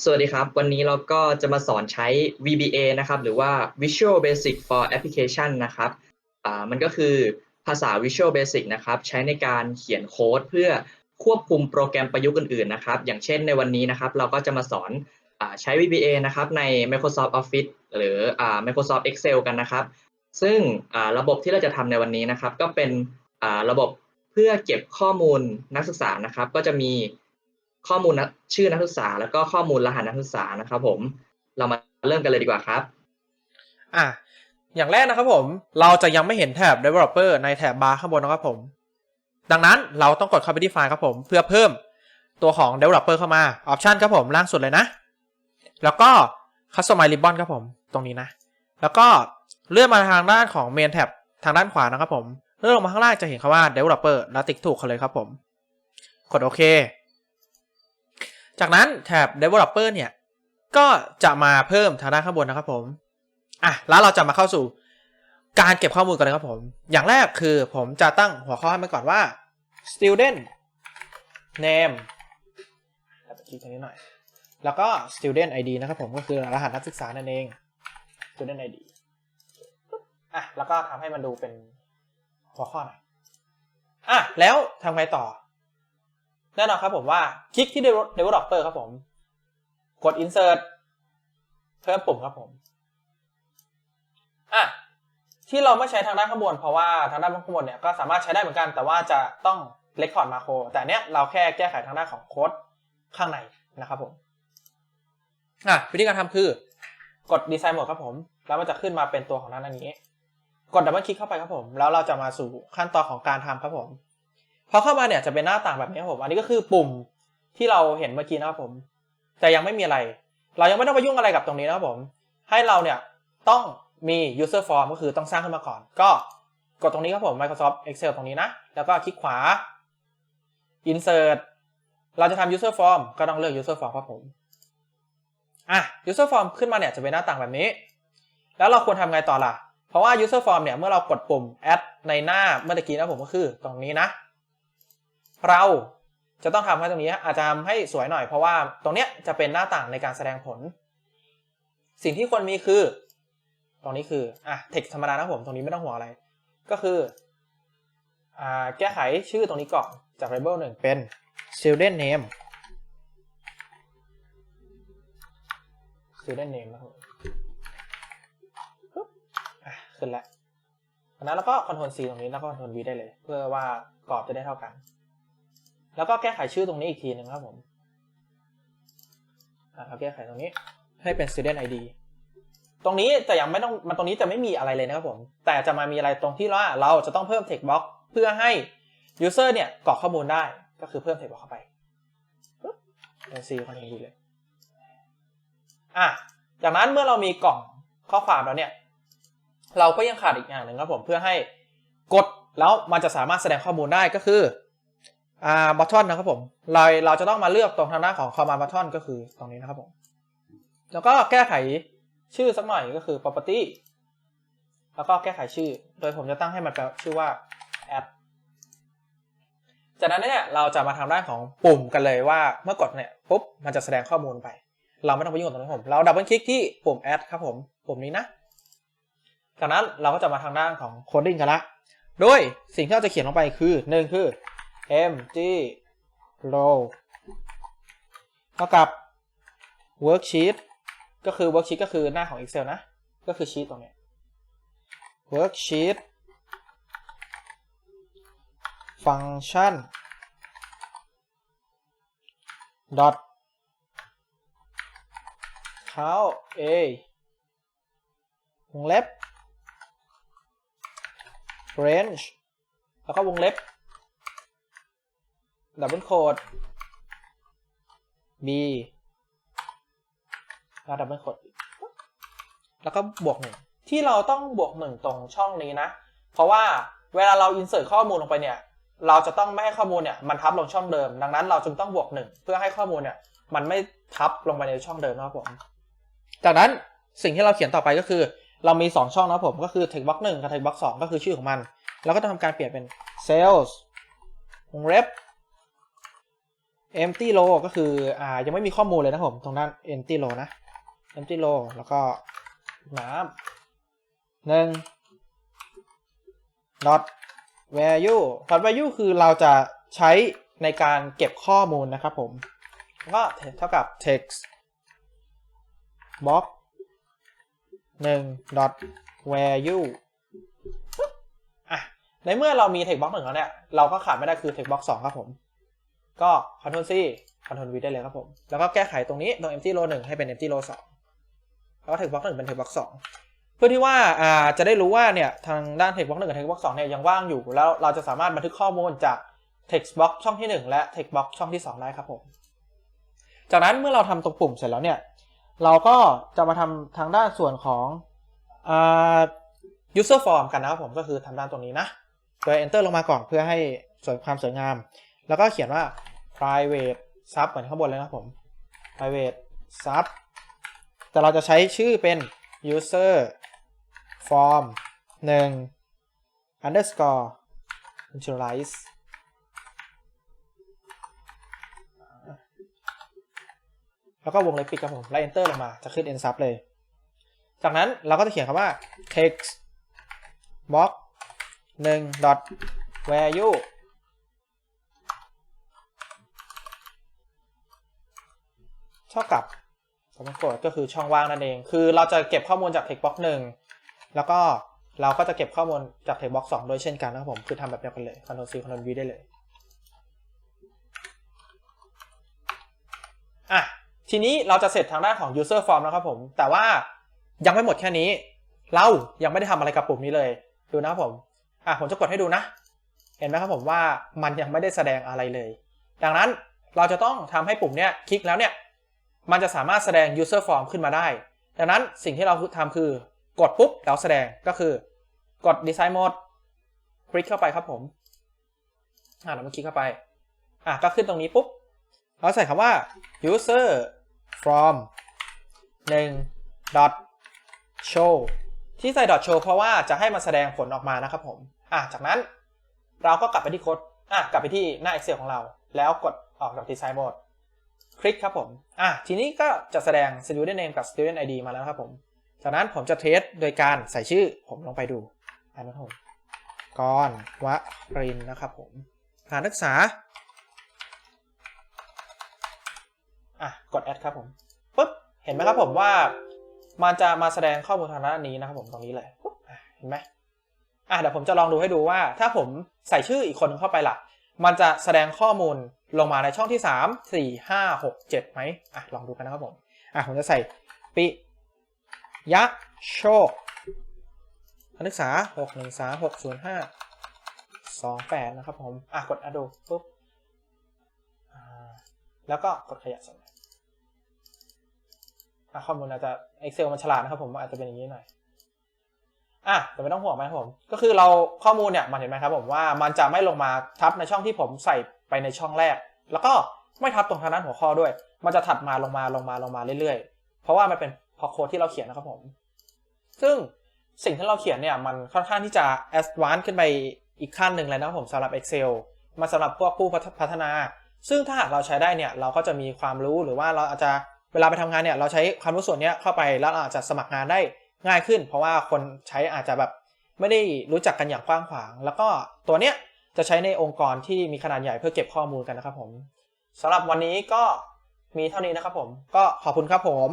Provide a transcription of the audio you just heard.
สวัสดีครับ วันนี้เราก็จะมาสอนใช้ VBA นะครับ หรือว่า Visual Basic for Application นะครับมันก็คือภาษา Visual Basic นะครับ ใช้ในการเขียนโค้ดเพื่อควบคุมโปรแกรมประยุกต์อื่นๆนะครับ อย่างเช่นในวันนี้นะครับ เราก็จะมาสอนอใช้ VBA นะครับ ใน Microsoft Office หรืออ Microsoft Excel กันนะครับ ซึ่งระบบที่เราจะทำในวันนี้นะครับ ก็เป็นระบบเพื่อเก็บข้อมูลนักศึกษานะครับ ก็จะมี ข้อมูลนักชื่อนักศึกษา แล้วก็ข้อมูลรหัสนักศึกษานะครับ ผม เรามาเริ่มกันเลยดีกว่าครับ อะอย่างแรกนะครับผม เราจะยังไม่เห็นแถบ developer ในแถบบาร์ข้างบนนะครับผม ดังนั้นเราต้องกดเข้าไปที่ไฟล์ครับผม เพื่อเพิ่มตัวของ developer เข้ามา option ครับผมล่างสุดเลยนะ แล้วก็ customize ribbon ครับผมตรงนี้นะ แล้วก็เลื่อนมาทางด้านของ main tab ทางด้านขวานะครับผม เลื่อนลงมาข้างล่างจะเห็นคำว่า developer แล้วติ๊กถูกเขาเลยครับผม กดโอเค จากนั้นแถบ developer เนี่ย ก็จะมาเพิ่มทางด้านข้างบนนะครับผมอะแล้วเราจะมาเข้าสู่การเก็บข้อมูลกันเลยครับผม อย่างแรกคือผมจะตั้งหัวข้อให้มันก่อนว่า student name แล้วไปคลิกตรงนี้หน่อย แล้วก็ student id นะครับผมก็คือรหัสนักศึกษานั่นเอง student id อะแล้วก็ทำให้มันดูเป็นหัวข้อหน่อยอะแล้วทำไงต่อ แน่นอนครับผมว่าคลิกที่ developer ครับผม กด insert เพิ่มปุ่มครับผมอะที่เราไม่ใช้ทางด้านข้างบนเพราะว่าทางด้านข้างบนเนี่ยก็สามารถใช้ได้เหมือนกัน แต่ว่าจะต้อง record macro แต่เนี้ยเราแค่แก้ไขทางด้านของโค้ดข้างในนะครับผมอะวิธีการทำคือกด design mode ครับผม แล้วมันจะขึ้นมาเป็นตัวของหน้านนี้ กดดับเบิลคลิกเข้าไปครับผม แล้วเราจะมาสู่ขั้นตอนของการทำครับผม พอเข้ามาเนี่ยจะเป็นหน้าต่างแบบนี้ครับผม อันนี้ก็คือปุ่มที่เราเห็นเมื่อกี้นะครับผม แต่ยังไม่มีอะไร เรายังไม่ต้องไปยุ่งอะไรกับตรงนี้นะครับผม ให้เราเนี่ยต้องมี user form ก็คือต้องสร้างขึ้นมาก่อน ก็กดตรงนี้ครับผม Microsoft Excel ตรงนี้นะ แล้วก็คลิกขวา insert เราจะทำ user form ก็ต้องเลือก user form ครับผม อะ user form ขึ้นมาเนี่ยจะเป็นหน้าต่างแบบนี้ แล้วเราควรทำไงต่อล่ะ เพราะว่า user form เนี่ยเมื่อเรากดปุ่ม add ในหน้าเมื่อกี้นะผมก็คือตรงนี้นะ เราจะต้องทำให้ตรงนี้อาจจะทำให้สวยหน่อยเพราะว่าตรงเนี้ยจะเป็นหน้าต่างในการแสดงผล สิ่งที่ควรมีคือ ตรงนี้คืออะ text ธรรมดานะผมตรงนี้ไม่ต้องห่วงอะไร ก็คืออ่าแก้ไขชื่อตรงนี้ก่อนจาก label หนึ่งเป็น student name student name นะครับอะขึ้นแล้วจากนั้นเราก็ Ctrl C ตรงนี้แล้วก็ Ctrl V ได้เลย เพื่อว่ากรอบจะได้เท่ากัน แล้วก็แก้ไขชื่อตรงนี้อีกทีหนึ่งครับผมอะเราแก้ไขตรงนี้ให้เป็น student ID ตรงนี้แต่ยังไม่ต้องมันตรงนี้จะไม่มีอะไรเลยนะครับผม แต่จะมามีอะไรตรงที่ว่าเราจะต้องเพิ่ม text box เพื่อให้ user เนี่ยกรอกข้อมูลได้ก็คือเพิ่ม text box เข้าไปเป็น C คอนโทรลเลยอะจากนั้นเมื่อเรามีกล่องข้อความแล้วเนี่ย เราก็ยังขาดอีกอย่างหนึ่งครับผมเพื่อให้กดแล้วมันจะสามารถแสดงข้อมูลได้ก็คือ อ่าบัตทอนนะครับผม เราเราจะต้องมาเลือกตรงทางด้านของ command button ก็คือตรงนี้นะครับผม แล้วก็แก้ไขชื่อสักหน่อยก็คือ property แล้วก็แก้ไขชื่อ โดยผมจะตั้งให้มันแปลชื่อว่า add จากนั้นเนี่ยเราจะมาทาด้านของปุ่มกันเลยว่าเมื่อกดเนี่ยปุ๊บมันจะแสดงข้อมูลไป เราไม่ต้องไปยุ่งกับตรงนี้ผมเราดับเบิลคลิกที่ปุ่ม add ครับผม ปุ่มนี้นะจากนั้นเราก็จะมาทางด้านของ coding กันละ โดยสิ่งที่เราจะเขียนลงไปคือหนึ่งคือ mg row เท่ากับ worksheet ก็คือ worksheet ก็คือหน้าของ Excel นะ ก็คือ sheet ตรงนี้ worksheet function dot count a วงเล็บ range แล้วก็วงเล็บ ดับเบิลโคด b แล้วดับเบิลโคดแล้วก็บวกหนึ่งที่เราต้องบวกหนึ่งตรงช่องนี้นะ เพราะว่าเวลาเรา insert ข้อมูลลงไปเนี่ย เราจะต้องไม่ให้ข้อมูลเนี่ยมันทับลงช่องเดิม ดังนั้นเราจึงต้องบวกหนึ่งเพื่อให้ข้อมูลเนี่ย มันไม่ทับลงไปในช่องเดิมนะครับผม จากนั้นสิ่งที่เราเขียนต่อไปก็คือ เรามี 2 ช่องนะผมก็คือ text box 1กับ text box 2ก็คือชื่อของมันเราก็จะทำการเปลี่ยนเป็น sales วงเล็บ empty row ก็คืออ่ายังไม่มีข้อมูลเลยนะครับผมตรงด้าน empty row นะ empty row แล้วก็น้ำหนึ่ง dot value dot value คือเราจะใช้ในการเก็บข้อมูลนะครับผมก็เท่ากับ text box หนึ่ง dot value อะ ในเมื่อเรามี text box หนึ่งแล้วเนี่ย เราก็ขาดไม่ได้คือ text box สองครับผม ก็ Ctrl C Ctrl V ได้เลยครับผม แล้วก็แก้ไขตรงนี้ตรง empty row หนึ่งให้เป็น empty row สองแล้วก็ text box หนึ่งเป็น text box สองเพื่อที่ว่าจะได้รู้ว่าเนี่ยทางด้าน text box หนึ่งกับ text box สองเนี่ยยังว่างอยู่ แล้วเราจะสามารถบันทึกข้อมูลจาก text box ช่องที่หนึ่งและ text box ช่องที่สองได้ครับผม จากนั้นเมื่อเราทำตรงปุ่มเสร็จแล้วเนี่ยเราก็จะมาทำทางด้านส่วนของอ่า user form กันนะครับผมก็คือทำด้านตรงนี้นะโดย enter ลงมาก่อนเพื่อให้สวยความสวยงาม แล้วก็เขียนว่า private sub เหมือนข้างบนเลยนะผม private sub แต่เราจะใช้ชื่อเป็น user form 1 underscore initialize แล้วก็วงเล็บปิดครับผมแล้ว enter ลงมาจะขึ้น end sub เลย จากนั้นเราก็จะเขียนคำว่า text box 1 dot value เท่ากับสมมติกดก็คือช่องว่างนั่นเอง คือเราจะเก็บข้อมูลจาก text box 1 แล้วก็เราก็จะเก็บข้อมูลจาก text box 2โดยเช่นกันนะครับผม คือทำแบบเดียวกันเลย Ctrl C Ctrl V ได้เลย อะ ทีนี้เราจะเสร็จทางด้านของ user form แล้วครับผม แต่ว่ายังไม่หมดแค่นี้ เรายังไม่ได้ทำอะไรกับปุ่มนี้เลย ดูนะครับผม อะ ผมจะกดให้ดูนะ เห็นไหมครับผมว่ามันยังไม่ได้แสดงอะไรเลย ดังนั้นเราจะต้องทำให้ปุ่มเนี้ยคลิกแล้วเนี่ย มันจะสามารถแสดง user form ขึ้นมาได้ ดังนั้นสิ่งที่เราทำคือกดปุ๊บแล้วแสดงก็คือกด design mode คลิกเข้าไปครับผม อ่าเรามาคลิกเข้าไป อะก็ขึ้นตรงนี้ปุ๊บ เราใส่คำว่า user from 1 dot show ที่ใส่ dot show เพราะว่าจะให้มันแสดงผลออกมานะครับผม อะจากนั้นเราก็กลับไปที่โค้ด อะกลับไปที่หน้า Excel ของเรา แล้วกดออกจาก design mode คลิกครับผม อะ ทีนี้ก็จะแสดง student name กับ student id มาแล้วครับผม จากนั้นผมจะเทสโดยการใส่ชื่อผมลงไปดูอ่านนะครับผมกรวรินทร์นะครับผมสถานศึกษา อะ กด add ครับผมปุ๊บ เห็นไหมครับผมว่า มันจะมาแสดงข้อมูลทางด้านนี้นะครับผมตรงนี้เลยปุ๊บอะเห็นไหมอะเดี๋ยวผมจะลองดูให้ดูว่า ถ้าผมใส่ชื่ออีกคนนึงเข้าไปล่ะ มันจะแสดงข้อมูลลงมาในช่องที่ 3 4 5 6 7ไหมอะลองดูกันนะครับผมอะผมจะใส่ปิยะโชคนักศึกษา 6 1 3 6 0 5 2 8 นะครับผม อะ กด add ดูปุ๊บอ่าแล้วก็กดขยายส่งอะข้อมูลอาจจะ Excel มันฉลาดนะครับผมอาจจะเป็นอย่างนี้หน่อย อะแต่ไม่ต้องห่วงนะครับผม ก็คือเราข้อมูลเนี่ยมันเห็นไหมครับผมว่ามันจะไม่ลงมาทับในช่องที่ผมใส่ไปในช่องแรก แล้วก็ไม่ทับตรงทางด้านหัวข้อด้วย มันจะถัดมาลงมาลงมาลงมาเรื่อยๆ เพราะว่ามันเป็นพอโค้ดที่เราเขียนนะครับผม ซึ่งสิ่งที่เราเขียนเนี่ยมันค่อนข้างที่จะ advanced ขึ้นไปอีกขั้นหนึ่งเลยนะครับผมสำหรับ Excel มาสำหรับพวกผู้พัฒนา ซึ่งถ้าหากเราใช้ได้เนี่ยเราก็จะมีความรู้หรือว่าเราอาจจะเวลาไปทำงานเนี่ยเราใช้ความรู้ส่วนนี้เข้าไปแล้วเราอาจจะสมัครงานได้ ง่ายขึ้น เพราะว่าคนใช้อาจจะแบบไม่ได้รู้จักกันอย่างกว้างขวาง แล้วก็ตัวเนี้ยจะใช้ในองค์กรที่มีขนาดใหญ่เพื่อเก็บข้อมูลกันนะครับผมสำหรับวันนี้ก็มีเท่านี้นะครับผม ก็ขอบคุณครับผม